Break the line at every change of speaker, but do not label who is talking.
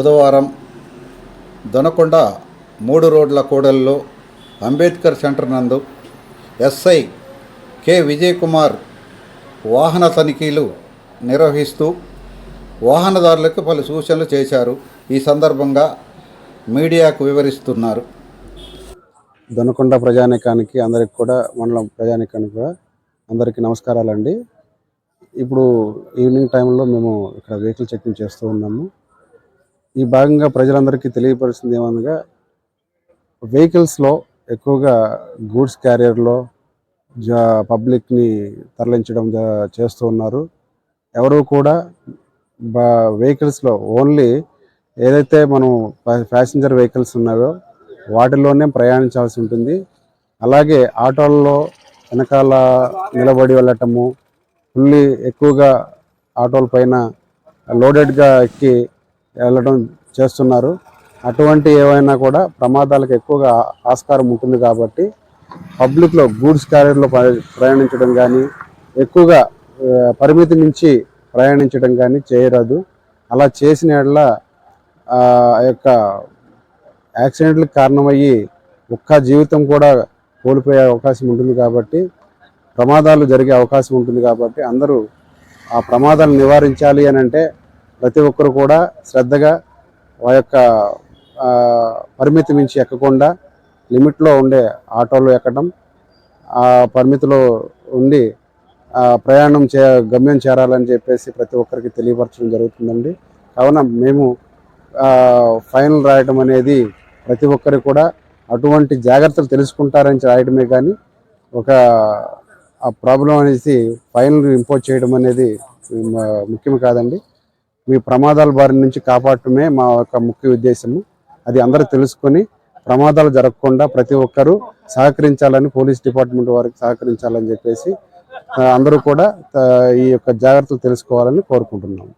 బుధవారం దొనకొండ మూడు రోడ్ల కూడల్లో అంబేద్కర్ సెంటర్ నందు ఎస్ఐ కె. విజయ్ కుమార్ వాహన తనిఖీలు నిర్వహిస్తూ వాహనదారులకు పలు సూచనలు చేశారు. ఈ సందర్భంగా మీడియాకు వివరిస్తున్నారు.
దొనకొండ ప్రజానికానికి అందరికి కూడా మండలం ప్రజానికానికి కూడా అందరికీ నమస్కారాలండి. ఇప్పుడు ఈవినింగ్ టైంలో మేము ఇక్కడ వెహికల్ చెకింగ్ చేస్తూ ఉన్నాము. ఈ భాగంగా ప్రజలందరికీ తెలియపరుస్తుంది ఏమనగా వెహికల్స్లో ఎక్కువగా గూడ్స్ క్యారియర్లో జా పబ్లిక్ని తరలించడం చేస్తూ ఉన్నారు. ఎవరు కూడా బా వెహికల్స్లో ఓన్లీ ఏదైతే మనం ప్యాసింజర్ వెహికల్స్ ఉన్నాయో వాటిలోనే ప్రయాణించాల్సి ఉంటుంది. అలాగే ఆటోల్లో వెనకాల నిలబడి వెళ్ళటము ఫుల్లీ ఎక్కువగా ఆటోల పైన లోడెడ్గా ఎక్కి వెళ్ళడం చేస్తున్నారు. అటువంటి ఏవైనా కూడా ప్రమాదాలకు ఎక్కువగా ఆస్కారం ఉంటుంది కాబట్టి పబ్లిక్లో గూడ్స్ క్యారియర్లో ప్ర- ప్రయాణించడం కానీ ఎక్కువగా పరిమితి మించి ప్రయాణించడం కానీ చేయరాదు. అలా చేసిన ఎడల ఆ యొక్క యాక్సిడెంట్లకు కారణమయ్యి ఒక్క జీవితం కూడా కోల్పోయే అవకాశం ఉంటుంది కాబట్టి ప్రమాదాలు జరిగే అవకాశం ఉంటుంది కాబట్టి అందరూ ఆ ప్రమాదాలు నివారించాలి అని అంటే ప్రతి ఒక్కరు కూడా శ్రద్ధగా ఆ యొక్క పరిమితి మించి ఎక్కకుండా లిమిట్లో ఉండే ఆటోలు ఎక్కడం ఆ పరిమితిలో ఉండి ప్రయాణం చే గమ్యం చేరాలని చెప్పేసి ప్రతి ఒక్కరికి తెలియపరచడం జరుగుతుందండి. కావున మేము ఫైనల్ ఫైన్ రాయటం అనేది ప్రతి ఒక్కరు కూడా అటువంటి జాగ్రత్తలు తెలుసుకుంటారని రాయడమే కానీ ఒక ఆ ప్రాబ్లం అనేసి ఫైనల్ ఇంపోజ్ చేయడం అనేది ముఖ్యం కాదండి. మీ ప్రమాదాల బారి నుంచి కాపాడటమే మా యొక్క ముఖ్య ఉద్దేశము. అది అందరూ తెలుసుకొని ప్రమాదాలు జరగకుండా ప్రతి ఒక్కరూ సహకరించాలని పోలీస్ డిపార్ట్మెంట్ వారికి సహకరించాలని చెప్పేసి అందరూ కూడా ఈ యొక్క జాగ్రత్తలు తెలుసుకోవాలని కోరుకుంటున్నాము.